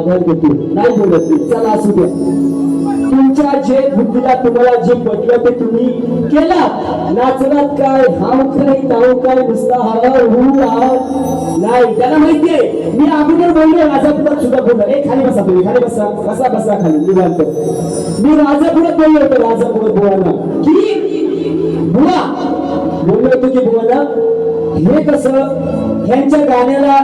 आधार देतो नाही बोलत चला असू द्या. तुमच्या जे बुद्धीला तुम्हाला जे पटलं ते तुम्ही केला नाचनात काय? हाव काय ताव काय? नुसता हवा हू नाही. त्याला माहितीये मी अगोदर बोललो राजापुरात सुद्धा बोललो. ए खाली बसा तुम्ही खाली बसा. बसा बसा खाली निवांत. मी राजापुरात बोललो होतो राजापुरात बुवांना की बुवा बोललो होतो की बुवाला हे कसं यांच्या गाण्याला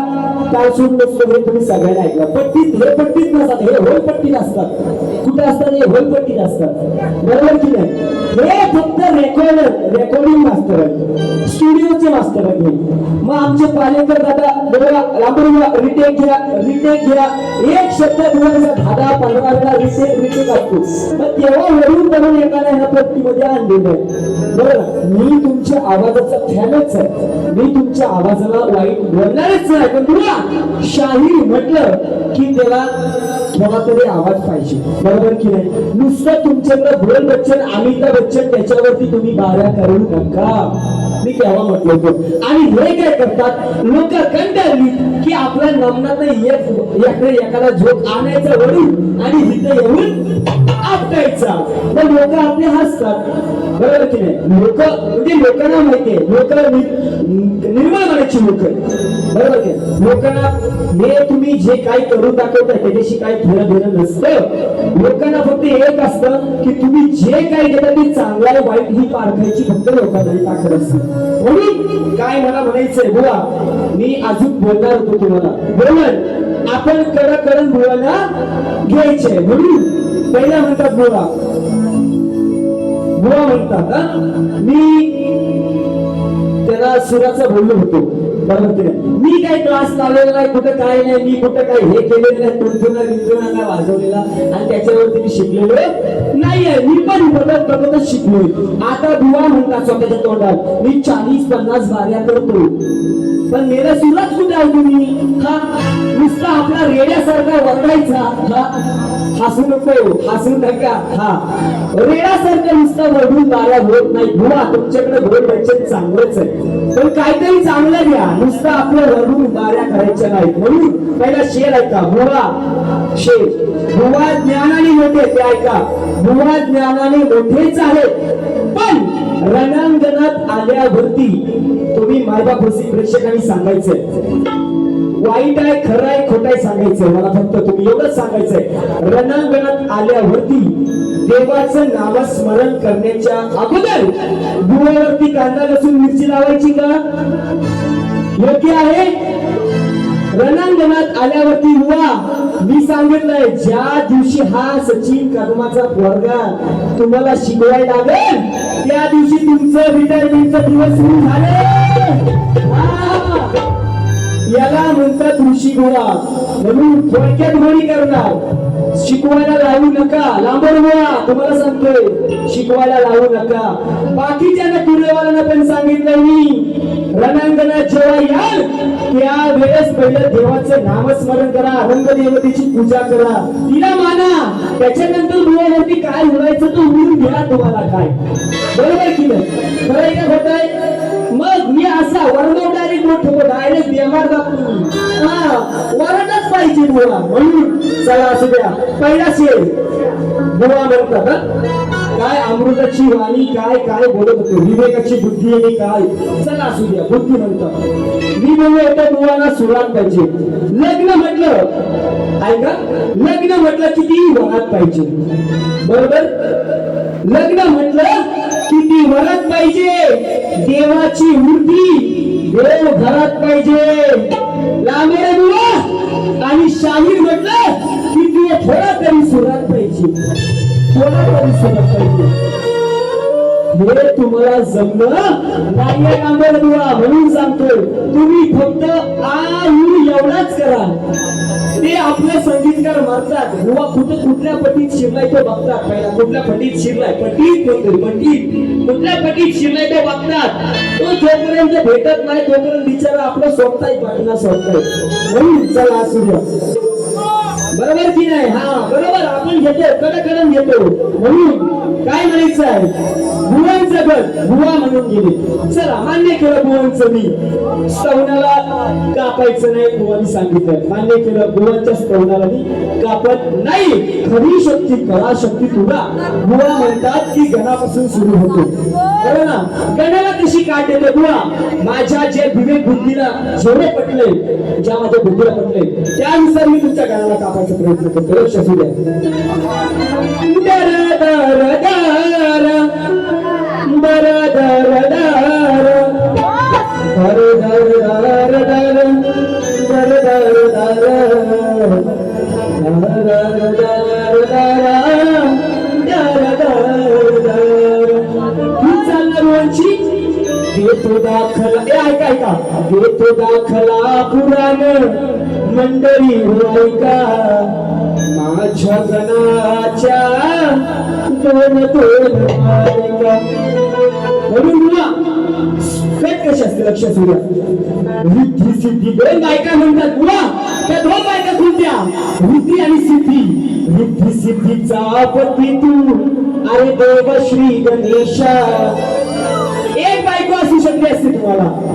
काल सूट नसतो हे तुम्ही सगळ्यांना ऐकलं. पट्टीत हे पट्टीत नसतात हे होल पट्टीत असतात कुठे असतात? हे होल पट्टीत असतात बरोबर की नाही? हे फक्त रेकॉर्डर रेकॉर्डिंग मास्टर आहे स्टुडिओचे मास्टर आहे मग आमचे पालेकर दादा बघा लांबून रिटेक घ्या रिटेक घ्या. एक शब्द दिवस दहा पंधरा वेळा रिटेक रिटेक असतो मग तेव्हा वरून करून एकाने ह्या पट्टीमध्ये आणलेलं आहे. बरोबर मी तुमच्या आवाजाचा फॅनच आहे. मी तुमच्या आवाजाला वाईट बोलणारच नाही. पण तुला शाहीर म्हटलं की त्याला थोडा तरी आवाज पाहिजे. बरोबर की नाही? नुसतं तुमच्याकडे बोल बच्चन अमिताभ लक्ष त्याच्यावरती तुम्ही बाऱ्या करू नका. मी तेव्हा म्हटलं होतं. आणि हे काय करतात? लोक कंटाळली की आपल्या नमनात एक एकडे एखादा झोप आणायचा वडून आणि इथं येऊन आपटायचा. मग लोक आपले हसतात. बरोबर की नाही? लोक म्हणजे लोकांना माहितीये लोक निर्माण करायची लोक बरोबर की लोकांना हे तुम्ही जे काही करून दाखवता त्याच्याशी काही घेणं देणं नसतं. लोकांना फक्त एक असतं की तुम्ही जे काही घेता ते चांगलं वाईट ही पारखायची फक्त लोकांना ताकद असते. काय मला म्हणायचंय बोला. मी अजून बोलणार होतो तुम्हाला. बरोबर? आपण करा करण बुवाला घ्यायचे म्हणून पहिला म्हणतात बोला बुवा म्हणतात मी त्याला सुराचा बोललो होतो. परंतु मी काही क्लास लावलेला नाही कुठं काय नाही मी कुठं काय हे केलेलं नाही तुमचुना बिंचुना वाजवलेला. आणि त्याच्यावरती मी शिकलेलो नाहीये. मी पण बघत बघतच शिकलोय. आता बुवा म्हणतात स्वतःच्या तोंडात मी चाळीस पन्नास बाऱ्या करतो पण मेरा सुराच कुठे आहे तुम्ही हा नुसता आपला रेड्यासारखा वरडायचा हा. हसू नको हसू नका. हा. रेड्यासारखा नुसता वरडून बाऱ्या होत नाही. बुवा तुमच्याकडे भोर बच्चन चांगलंच आहे. पण काहीतरी चांगलं घ्या नुसतं आपलं वरडून बाऱ्या करायच्या नाही. म्हणून पहिला शेर ऐका. बुवा शेर. बुवा ज्ञानाने मोठे ते ऐका. बुवा ज्ञानाने मोठेच आहेत. रणांगणात आल्यावरती तुम्ही मायबाप प्रेक्षकांनी सांगायचंय. वाईट आहे खरं आहे खोट आहे सांगायचंय. मला फक्त तुम्ही एवढंच सांगायचंय. रणांगणात आल्यावरती देवाचं नामस्मरण करण्याच्या अगोदर बुवावरती कांदा लसूण मिरची लावायची का? योग्य आहे? रणांगणात आल्यावरती हुआ मी सांगितलंय ज्या दिवशी हा सचिन कदमाचा पोरगा तुम्हाला शिकवाय लागेल त्या दिवशी तुमचं रिटायरमेंटचं दिवस सुरू झाले. याला म्हणतात ऋषी घोडा. म्हणून थोडक्यात घोडी करणार शिकवायला लावू नका. लांबड व्हा तुम्हाला सांगतोय शिकवायला लावू नका. बाकीच्या कुर्लेवाल्यांना पण सांगितलं मी रणांगणात जेव्हा याल या वेळेस पहिलं देवाचं नामस्मरण करा रंगदेवतेची पूजा करा. तिला माना त्याच्यानंतर डोळ्यावरती काय उडायचं तो उडून घ्या तुम्हाला काय? बरोबर की नाही? खरं आहे का खोटं आहे? मग मी असा वरडो डायरेक्ट मोठं डायरेक्ट बेमार दाखवून. हा वरडच पाहिजे बुवा म्हणून. चला असू द्या. पहिला शेर. बुवा म्हणतात काय अमृताची वाणी काय काय बोलत होतो? विवेकाची बुद्धी आणि काय? चला असू द्या बुद्धी म्हणतात. मी म्हणलो होतो मुलांना सुरुवात पाहिजे. लग्न म्हटलं. ऐका लग्न म्हटलं किती वरात पाहिजे. बरोबर? लग्न म्हटलं किती वरात पाहिजे? देवाची मूर्ती देव घरात पाहिजे. लांबेरे बुवा आणि शाहीर म्हटलं की ती थोडा तरी सुरात पाहिजे. थोडा तरी सुरात पाहिजे हे तुम्हाला जमलं नाही लांबे बुवा म्हणून सांगतोय. तुम्ही फक्त आई एवढाच करा. ते आपले संगीतकार मारतात बुवा कुठं कुठल्या पटीत शिरलाय तो बघतात पहिला. कुठल्या पटीत शिरलाय? पटीत कोणतरी पटीत. कुठल्या पटीत शिरलाय तो बघतात. तो जोपर्यंत भेटत नाही तोपर्यंत बिचारा आपलं स्वतःही पाठीला स्वतः म्हणून चला असू द्या. बरोबर की नाही हा बरोबर आपण घेतो कडकडन घेतो म्हणून काय म्हणायचं आहे? गुरांचं गट भुवा म्हणून गेले. चला मान्य केलं बुवांचं मी. स्तवनाला कापायचं नाही भुवानी सांगितलं. मान्य केलं बुवांच्या स्तवनाला मी कापत नाही. खरी शक्ती कला शक्ती तुला. भुवा म्हणतात की गणापासून सुरू होतो. ना? गणाला कशी काट येते बुवा? माझ्या जे विवेक बुद्धीला जेवढे पटले ज्या माझ्या बुद्धीला पटले त्यानुसार मी तुमच्या गणाला कापायचा प्रयत्न करतो. लक्ष असू द्या. घेतो दाखला पुराण मंडळी होय का माझ्या गणाच्या दोन दोन म्हणून मुला असते लक्ष रिद्धी सिद्धी दोन बायका म्हणतात मुला त्या दोन बायका कोणत्या रिद्धी आणि सिद्धी रिद्धी सिद्धीचा पती तू अरे देव श्री गणेशा एक बायको असू शकते असते तुम्हाला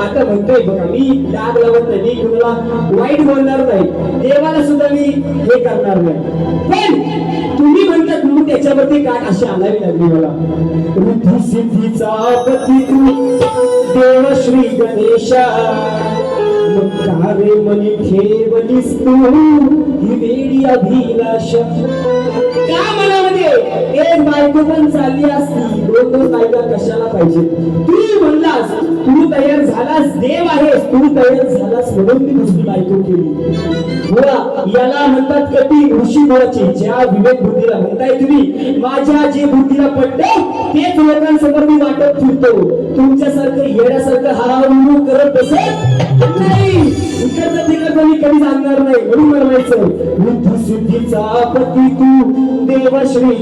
आता म्हणतोय बघा मी डाग लावत नाही मी कुणाला वाईट बोलणार नाही. देवाला सुद्धा मी हे करणार नाही. पण तुम्ही म्हणता तुम्ही त्याच्यावरती काय अशी आणावी लागली मला. बुद्धी सिद्धीचा पती तू देव श्री गणेशा. मग मनी ठेवलीस तू ही वेडी अभिलाषा. का मला एक बायको पण चालली असती. दोन दोन बायका कशाला पाहिजे? तू म्हणलास तू तयार झालास देव आहेस. तू तयार झालास म्हणून मी दुसरी बायको केली. बुवा याला म्हणतात कधी ऋषी मुळाची. ज्या विवेक बुद्धीला म्हणताय तुम्ही माझ्या जे बुद्धीला पडते तेच लोकांसमोर मी वाटत फिरतो. तुमच्यासारखं येण्यासारखं हा उरू करत बसत नाही. इकडचं तिकडचं मी कधी सांगणार नाही. म्हणून म्हणायचं बुद्धी सिद्धीचा पती तू. देवश्री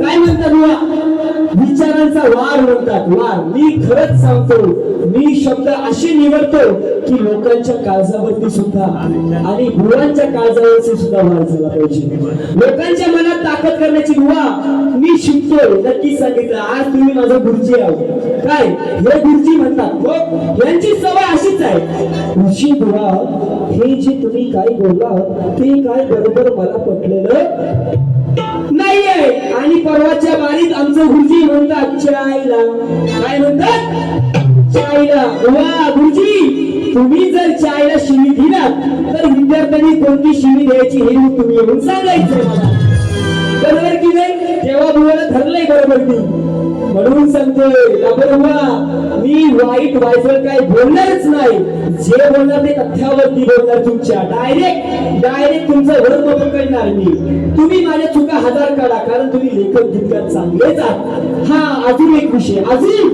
काय म्हणतात विचारांचा वार म्हणतात वार. मी खरंच सांगतो मी शब्द अशी निवडतो की लोकांच्या काळजावरती सुद्धा आणि बुवांच्या काळजावरती सुद्धा वाढ झाला पाहिजे लोकांच्या मनात ताकद करण्याची बुवा मी शिकतो नक्की सांगितलं. आज तुम्ही माझा गुरुजी आहोत. काय? हे गुरुजी म्हणतात. यांची सवय अशीच आहे. ऋषी बुवा हे जे तुम्ही काय बोलला ते काय बरोबर मला पटलेलं नाहीये. आणि परवाच्या बारीत आमचं गुरुजी म्हणतात चायला काय म्हणतात? चायला. वा गुरुजी. तुम्ही जर चायला शिवी दिला तर विद्यार्थ्यांनी कोणती शिवी द्यायची हे तुम्ही येऊन सांगायचं मला. बरोबर की नाही? तेव्हा बुवाला ठरलंय बरोबर की. म्हणून सांगतोय बरोबर मी वाईट वायफळ काय बोलणारच नाही. जे बोलणार ते तथ्यावरती बोलणार तुमच्या. डायरेक्ट डायरेक्ट तुमचं वर्ग पकडणार मी. तुम्ही माझ्या चुका हजार काढा कारण तुम्ही लेखक गीतकार चांगलेच आहात. हा अजून एक विषय. अजून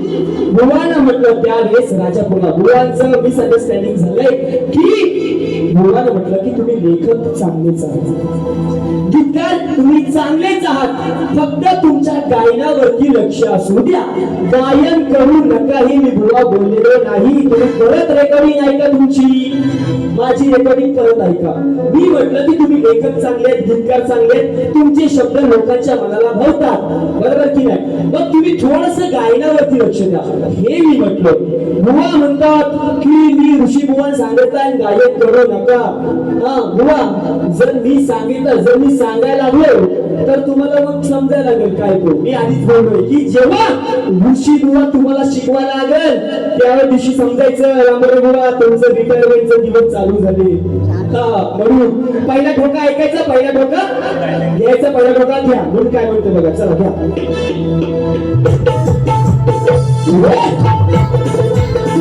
बुवाना म्हटलं त्यावेळेस राजापुरा बुवांचं मिसअंडरस्टँडिंग झालंय की बुवानं म्हटलं की तुम्ही लेखक चांगलेच आहात. गीतकार तुम्ही चांगलेच आहात. फक्त तुमच्या गायनावरती लक्ष असू द्या. गायन करू नका ही मी बुवा बोललेलो नाही. तुम्ही परत रेकॉर्डिंग ऐका तुमची. माझी रेकॉर्डिंग परत ऐका. मी म्हटलं की तुम्ही लेखक चांगले आहेत गीतकार चांगले आहेत. तुमचे शब्द लोकांच्या मनाला भावतात. बरोबर की नाही? मग तुम्ही थोडस गायनावरती लक्ष द्या. हे मी म्हटलं. बुवा म्हणतात की मी ऋषी बुवा सांगताय गायक करू नका. हा बुवा जर मी सांगितलं जर मी सांगायला लागलो तर तुम्हाला मग समजायला लागेल काय तो. मी आधीच बोललोय की जेव्हा ऋषी बुवा तुम्हाला शिकवायला लागेल त्यावेळी दिवशी समजायचं रामरे बुवा तुमचं रिटायरमेंटचे दिवस चालू झाले. हा म्हणून पहिला ठोका ऐकायचा पहिला ठोका घ्यायचा पहिला ठोका घ्या. म्हणून काय म्हणतो बघा चला घ्या.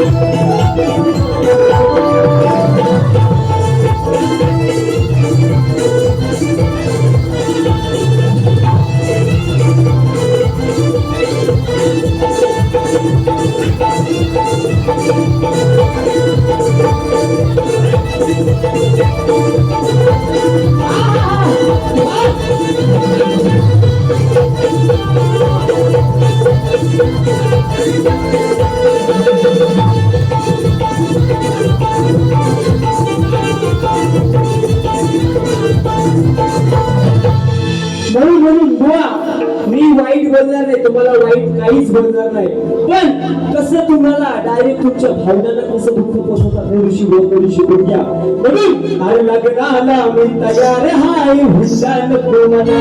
म्हणून बोलणार नाही तुम्हाला वाईट काहीच बोलणार नाही. पण कसं तुम्हाला डायरेक्ट तुमच्या भावनांना कसं दुःख पोचवतात हे ऋषी बोलतो शिकून घ्या. म्हणून अरे लग्नाला मी तयार हाय हुशार कोणाला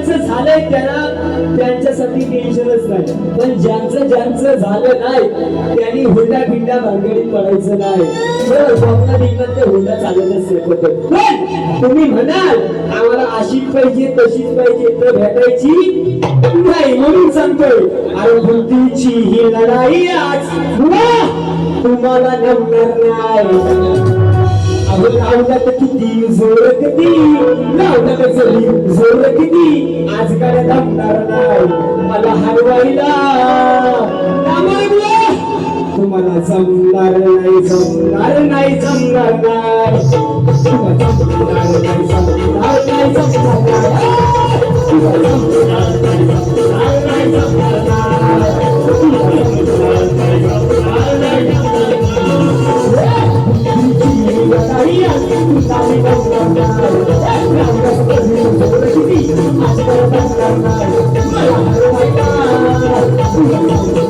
ज्यांचं झालंय त्यांना त्यांच्यासाठी टेन्शनच नाही. पण ज्यांचं ज्यांचं झालं नाही त्यांनी हुंडा बिंडा भानगडीत पडायचं नाही. बरं स्वप्न बिग्न ते हुंडा चालतच पण तुम्ही म्हणाल आम्हाला अशीच पाहिजे तशीच पाहिजे तर भेटायची नाही म्हणून सांगतोय. अरे बुद्धीची ही लढाई आज. तुम्हाला जमणार नाही. अहो तर किती जोर किती लावण्यात चली जोर किती आज काय जमणार नाही मला हरवायला तुम्हाला जमणार नाही जमणार नाही जमणार नाही तुम्हाला जमणार नाही जमणार नाही जमणार नाही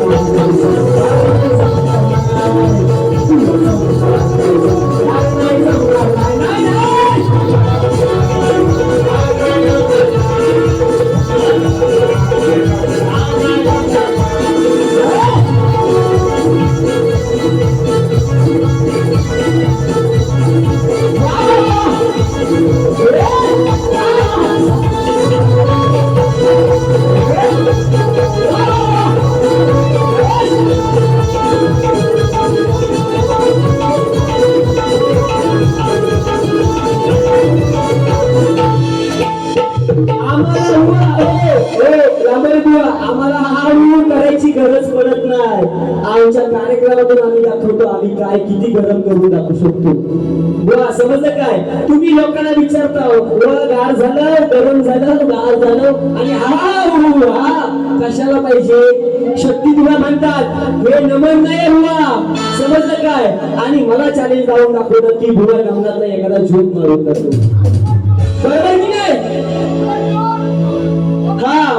गरम शकतो. बुवा समजलं म्हणजे काय? तुम्ही लोकांना विचारता बुवा गार झालं गरम झालं गार झालं. आणि हा हा कशाला पाहिजे? शक्ती तुला म्हणतात हे नमन नाही हुआ समजलं काय? आणि मला चॅलेंज लावून दाखवतात की बुवा नमनात एखादा झोप मारून जातो बरोबर की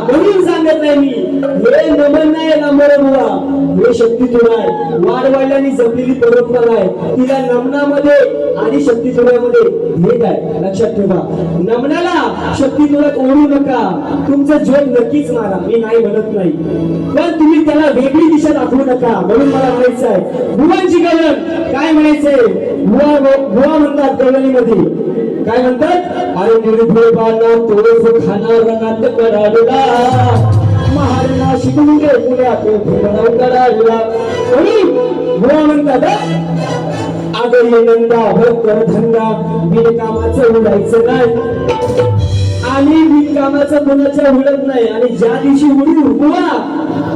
नाही म्हणून सांगत नाही मी. हे नमन नाही नंबर मुळा. हे शक्तीतून आहे. वाडवाड्यानी जमलेली परंपरा आहे. तिला नमनामध्ये आणि शक्तीतुरामध्ये तुळ्यामध्ये भेद आहे. लक्षात ठेवा. नमनाला शक्तीतुरात ओढू नका. तुमचं जोग नक्कीच मारा. मी नाही म्हणत नाही. पण तुम्ही त्याला वेगळी दिशा दाखवू नका. म्हणून मला म्हणायचं आहे. बुवांची गवळण काय म्हणायचंय? भुवा भुवा म्हणतात गवळणीमध्ये काय म्हणतात? अरे निर्भयबाना तोफ खाना रंगात कराडला महारणा शिकून गे पुण्यात भीमराव कराडला आणि बुवा म्हणतात आदर आदरी नंदा भक्कर धंदा बिनकामाचं उडायचं नाही. आणि बिनकामाचं कोणाचं उडत नाही. आणि ज्या दिवशी उडू बुवा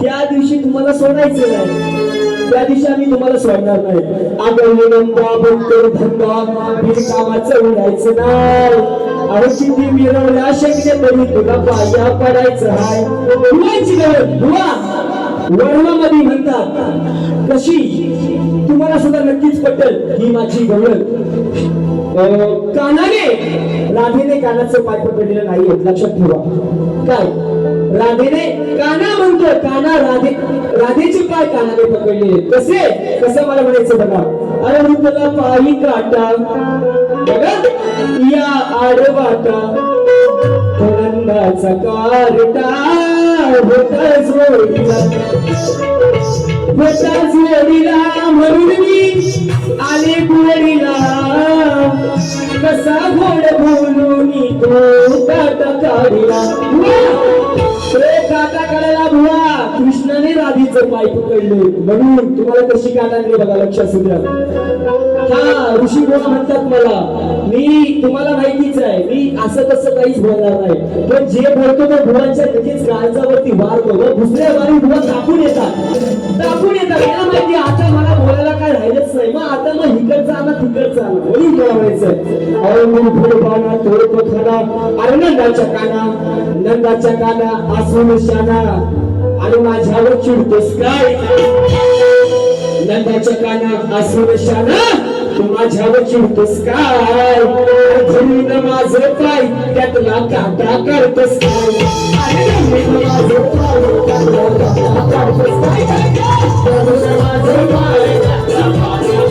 त्या दिवशी तुम्हाला सोडायचं नाही. त्या दिवशी आम्ही तुम्हाला सोडणार नाही. आगवली नंदा बंकर धंदा बिनकामाचं उडायचं नाही. अरे किती मिरवल्या शक्य तरी तुला पाया पडायचं हाय. बुवांची गरज बुवा वर्णामध्ये म्हणतात कशी? तुम्हाला सुद्धा नक्कीच पटेल ही माझी गवळ कानाने राधेने कानाचं पाय पकडलेलं नाही लक्षात ठेवा. काय? राधेने काना म्हणतोय काना राधे राधेचे पाय कानाने पकडले. कसे? कसं मला म्हणायचं बघा. अरे तुला पायी काटा बघा या आडवाटा आनंदाचा कारटा होता जोडला जोडीला म्हणून मी आले गुडीला कसा गोड बोलून तो काटा काढिला. काटा काढायला भुवा कृष्णाने राधीचं पाय पकडले. म्हणून तुम्हाला कशी काटा बघा लक्षात सुद्धा हा ऋषी बुवा म्हणतात मला मी तुम्हाला माहितीच आहे मी असं तसं काहीच बोलणार नाही. पण जे बोलतो तो भुवांच्या लगेच काळजावरती वार बघ दुसऱ्या वारी भुवा कापून येतात. दाखवून येतात. याला माहिती आता मला बोलायला काय राहिलंच नाही. मग आता मग हिकडचा आला तिकडचा आला म्हणून मला म्हणायचं अहो मी फुलबाना थोडं पथरा अरे नंदाच्या काना नंदाच्या काना आसून शाना आणि माझ्यावर चिडतोस काय? नंदाच्या काना आसून शाना तू माझ्यावर चिडतोस काय धरून माझं पाय त्यातला काटा काढतोस काय अरे धरून माझं पाय, त्यातला काटा काढतोस काय? धरून माझं पाय, त्यातला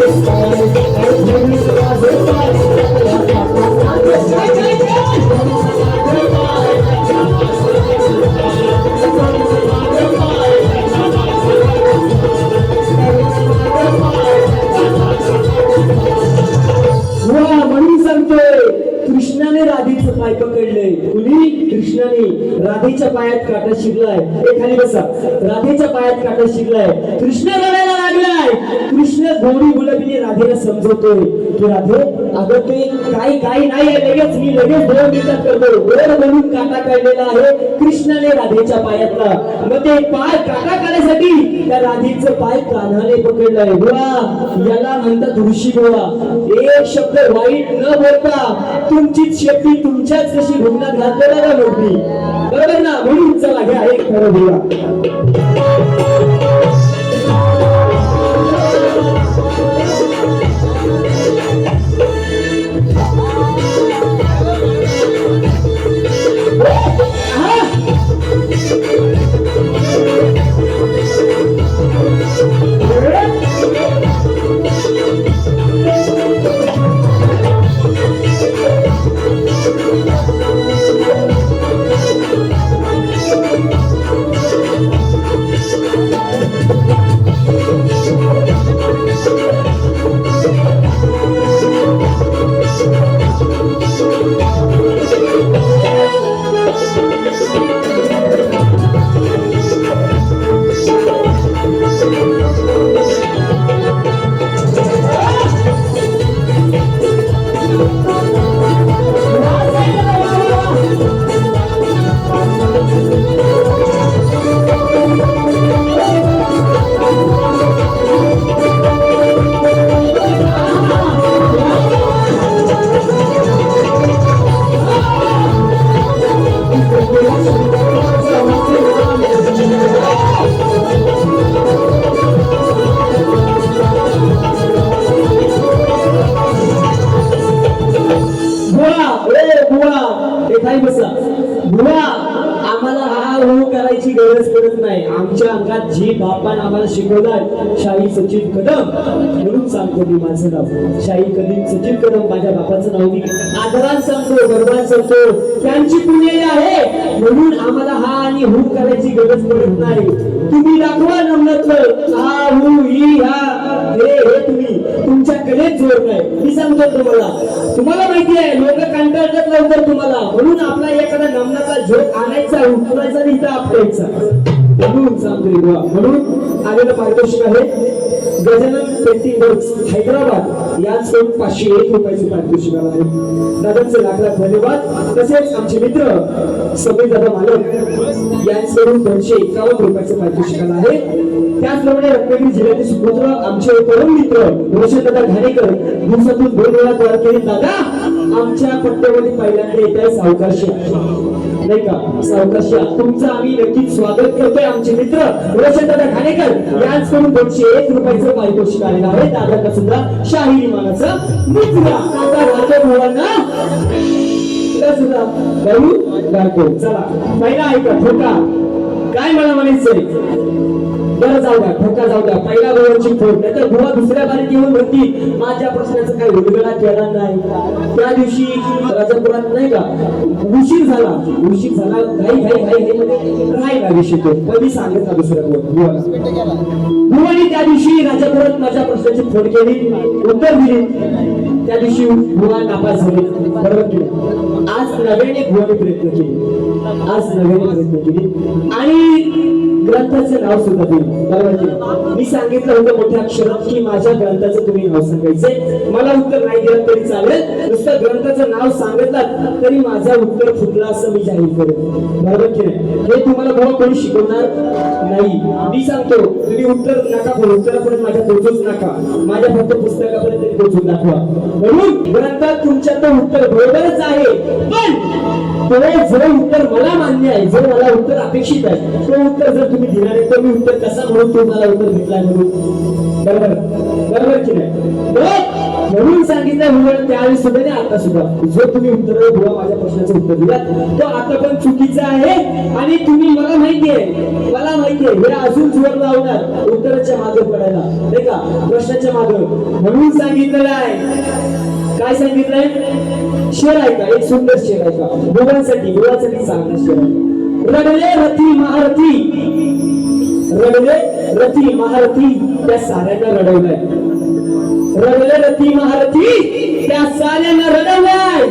पाय, त्यातला कृष्णाने राधेचं पाय पकडलंय. कुणी? कृष्णाने. राधेच्या पायात काटा शिरलाय. ए खाली बसा. राधेच्या पायात काटा शिरलाय. कृष्ण रडायला लागलाय. कृष्ण गौरी गुलाबीने राधेला समजवतोय. की राधे अगं ते काही काही नाही आहे लगेच मी लगेच दोन मिनिटात करतो. गोड म्हणून काटा काढलेला आहे कृष्णाने राधेच्या पायातला. मग ते पाय काटा काढण्यासाठी त्या राधेचं पाय कानाने पकडलाय. बुवा याला म्हणतात ऋषी गोवा. एक शब्द वाईट न बोलता तुमचीच शेपटी तुमच्याच कशी भुगनात घातलेला ना मोठी. बरोबर ना? म्हणून चला घ्या एक खरं कधी माझं नाव? शाही कधी? सचिन कदम माझ्या बापाचं नाव मी आदरात सांगतो गर्वात सांगतो त्यांची पुण्य आहे. म्हणून आम्हाला हा आणि हू करायची गरज पडत नाही. तुम्ही दाखवा नम्रत्व. हा हू ही हा हे हे तुम्ही. तुमच्या कलेत जोर नाही. मी सांगतो तुम्हाला. तुम्हाला माहिती आहे लोक कंटाळतात लवकर तुम्हाला. म्हणून आपला एखादा नमनाचा झोप आणायचा उठवायचा आणि इथं आपटायचा म्हणून सांगतो म्हणून आलेलं पारितोषिक आहे. Gajanan painting works Hyderabad. यांकडून पाचशे एक रुपयाचे पारितोषिक आलं आहे दादांचे लाख लाख धन्यवाद. तसेच आमचे मित्र समीर दादा मालक यांकडून दोनशे एकावन्न रुपयाचं पारितोषिक आलं आहे. त्याचप्रमाणे रत्नागिरी जिल्ह्याचे सुपुत्र आमचे तरुण मित्र रोशन दादा घाणेकर दिवसातून दोन वेळा द्वार केले दादा आमच्या पट्ट्यामध्ये पहिल्यांदा येत आहे सावकाशी. नाही का? सावकाशी तुमचं आम्ही नक्कीच स्वागत करतोय आमचे मित्र रोशनदादा खानेकर यांचकडून दोनशे एक रुपयाचं पारितोषिक आलेलं आहे. दादाला सुद्धा शाही विमानाचा मित्र आता राजा भावांना. सुद्धा भाऊ गारको चला. पहिला ऐका ठोका काय मला म्हणायचंय? बरं जाऊ द्या ठोका जाऊ द्या. पहिला गोवाची फोड नाही तर गोवा दुसऱ्या बारीत येऊन म्हणती माझ्या प्रश्नाचा काही उलगडा केला नाही. त्या दिवशी राजापुरात नाही का उशीर झाला. उशीर झाला घाई घाई घाई घाई मध्ये राहिला विषय तो. कधी सांगितला दुसऱ्या गोवा भुवानी त्या दिवशी राजापुरात माझ्या प्रश्नाची फोड केली उत्तर दिली. त्या दिवशी भुवा नापास झाली. बरोबर आज नव्याने भुवाने प्रयत्न केले. आज नव्याने प्रयत्न केले. आणि ग्रंथाचं नाव सुद्धा दिलं. बरोबर म्हणजे, मी सांगितलं होतं मोठ्या अक्षरात की माझ्या ग्रंथाचं तुम्ही नाव सांगायचंय. मला उत्तर नाही दिलं तरी चालेल. नुसतं ग्रंथाचं नाव सांगितलं तरी माझा उत्तर फुटला असं मी जाहीर करेन. बरोबर की नाही? हे तुम्हाला भाऊ कोणी शिकवणार नाही. मी सांगतो तुम्ही उत्तर नका पण उत्तरापर्यंत माझ्या पोहोचूच नका. माझ्या फक्त पुस्तकापर्यंत तरी पोहोचून दाखवा. म्हणून ग्रंथात तुमच्या तर उत्तर बरोबरच आहे. पण तो जर उत्तर मला मान्य आहे जर मला उत्तर अपेक्षित आहे तो उत्तर जर तुम्ही दिला नाही तर मी उत्तर कसा म्हणून तुम्हाला उत्तर घेतला म्हणून? बरोबर? बरोबर की नाही? म्हणून सांगितलं म्हणून त्यावेळी सुद्धा नाही आता सुद्धा. जो तुम्ही उत्तर किंवा माझ्या प्रश्नाचं उत्तर दिला तो आता पण चुकीचा आहे आणि तुम्ही मला माहिती आहे मला माहिती आहे हे अजून जोर लावणार उत्तराच्या मागे पडायला नाही का? प्रश्नाच्या मागे. म्हणून सांगितलेलं आहे. काय सांगितलंय? शेर ऐका एक सुंदर शेर ऐका मुलांसाठी मुलांसाठी सांगणार शेर रडले रथी महारथी. रडले रथी महारथी. त्या साऱ्यांना रडवलंय. रडले रथी महारथी. त्या साऱ्यांना रडवलंय.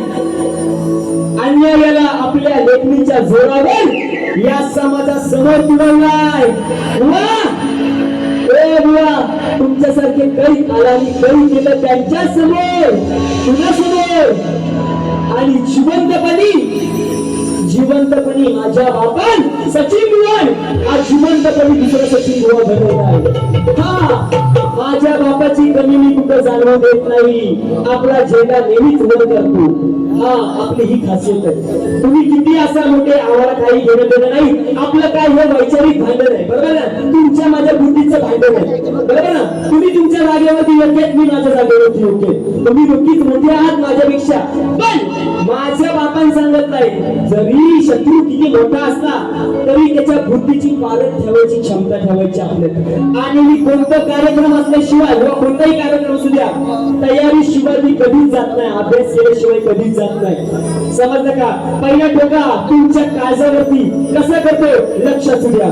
अन्यायाला आपल्या लेखणीच्या जोरावर या समाजासमोर तुडवलाय. वा! ए बुवा तुमच्यासारखे काही कालानी काही केलं त्यांच्यासमोर तुझ्या समोर आणि जिवंतपणी जिवंतपणी माझ्या बापान सचिन बुवा हा जिवंतपणी दुसरा सचिन बुवा बनवत आहे. हा. माझ्या बापाची कमी मी कुठं जाणवू देत नाही. आपला झेंडा नेहमीच वर करतो. हा आपली ही खासियत आहे. तुम्ही किती असा मोठे आवारा काही घेणं देणं नाही. आपलं काय हे वैचारिक भांडण आहे बरोबर ना तुमच्या माझ्या बुद्धीचं भांडण आहे बरोबर ना? तुम्ही तुमच्या जागेवरती योग्य मी माझ्या जागेवरती योग्य तुम्ही नक्कीच मोठे आहात माझ्यापेक्षा. पण माझ्या बापान सांगत नाही जरी शत्रू किती मोठा असला तरी त्याच्या बुद्धीची पालक ठेवायची क्षमता ठेवायची आपल्या आणि मी कोणतं कार्यक्रम असल्याशिवाय किंवा कोणताही कार्यक्रम असू द्या तयारी शिवाय मी कधीच जात नाही अभ्यास केल्याशिवाय कधीच जात नाही. समजलं का? पहिला टोका तुमच्या काळजावरती कसं करतो? लक्ष असू द्या.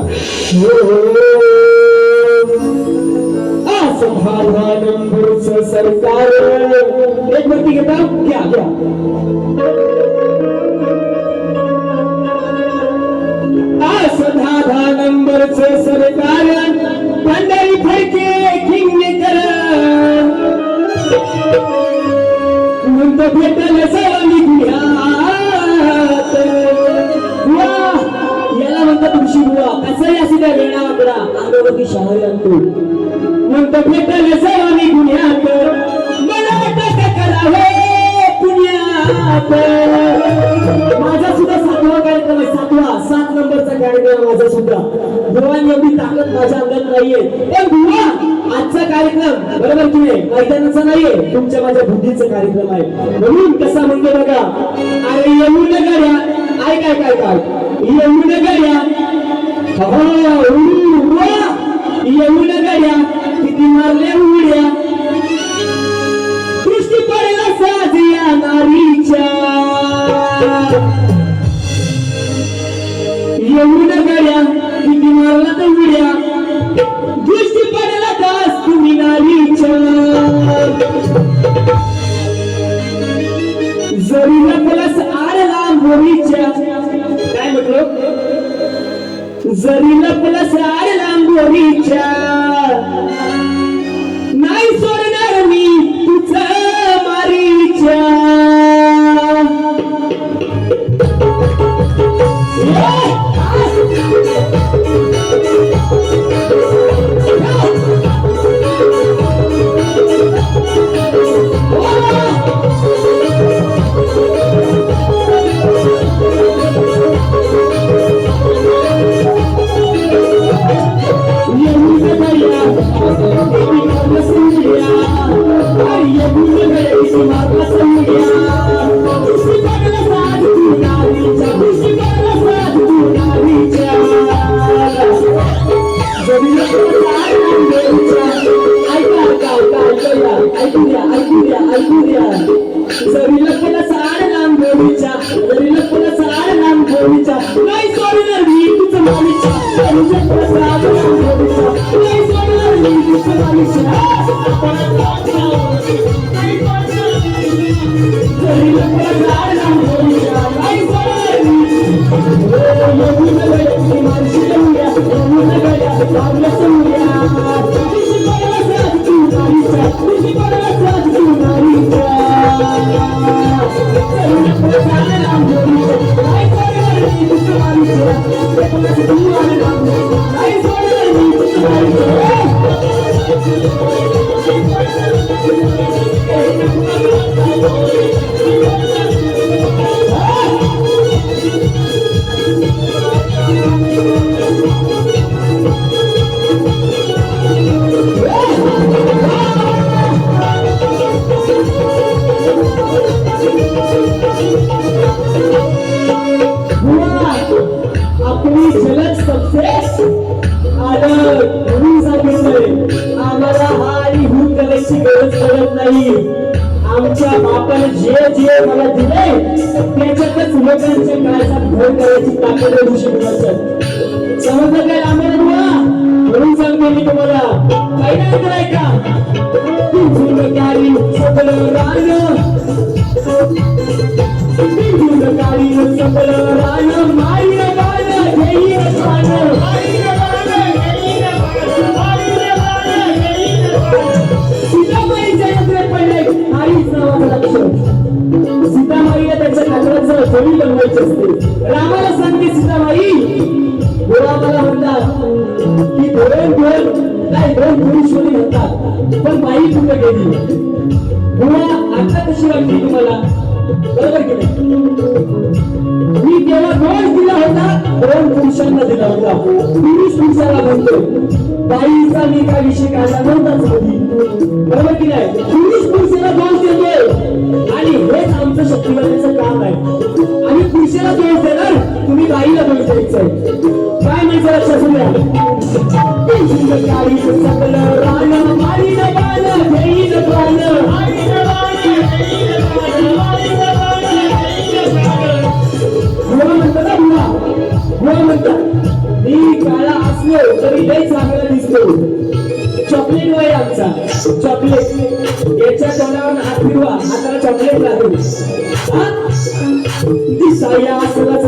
असमाधान सरकार भेटल सवाली गुन्ह्यात मला वाटत करावे पुण्यात. माझा सुद्धा सातवा कार्यक्रम आहे सातवा सात नंबरचा कार्यक्रम माझा सुद्धा. बुवान एवढी ताकद माझ्या अंगात नाहीये. पण बुवा आजचा कार्यक्रम बरोबर की नाही? मैदानाचा नाहीये तुमच्या माझ्या बुद्धीचा कार्यक्रम आहे. म्हणून कसा म्हणतो बघा अरे येऊन गाड्या ऐक ऐक ऐक. ऐक येऊन गाड्या हो जरी लपलस आड लांबोरीच्या. हून गरज पडत नाही. आमच्या बापाने जे जे मला दिले त्याच्यातच लोकांच्या काळाचा भर करायची ताकद आहे ऋषी समजलं काय आम्हाला तुम्हाला म्हणून सांगते मी तुम्हाला. काही नाही कराय का तुझून राय सगळं रान. काळी माय रान माईन नावाचं लक्ष सीतामाईला त्याच्या नजराचं जोडी बनवायची असते. रामाला सांगते सीतामाई रामाला म्हणतात की दोन दोन नाही दोन पुरुषवरी म्हणतात. पण बाई कुठे गेली? बुवा आता कशी वाटली तुम्हाला? बरोबर की नाही? मी तेव्हा दोन दोन पुरुषांना दिला होता पुरुष पुरुषाला म्हणतो बाईचा मी काय विषय काढला नव्हताच कधी बरोबर की नाही? पुरुष पुरुषाला दोष देतो आणि हेच आमचं शक्तिवतेचं काम आहे. आणि पुरुषाला दोष देणार तुम्ही बाईला दोष द्यायचंय. काय म्हणजे लक्षात असू होय म्हणतात मी काळा असलो तरी लय चांगला दिसतो. चॉकलेट वय आमचा. चॉकलेट. याच्या तोंडावर हात आता चॉकलेट लागू दिसाया असलाच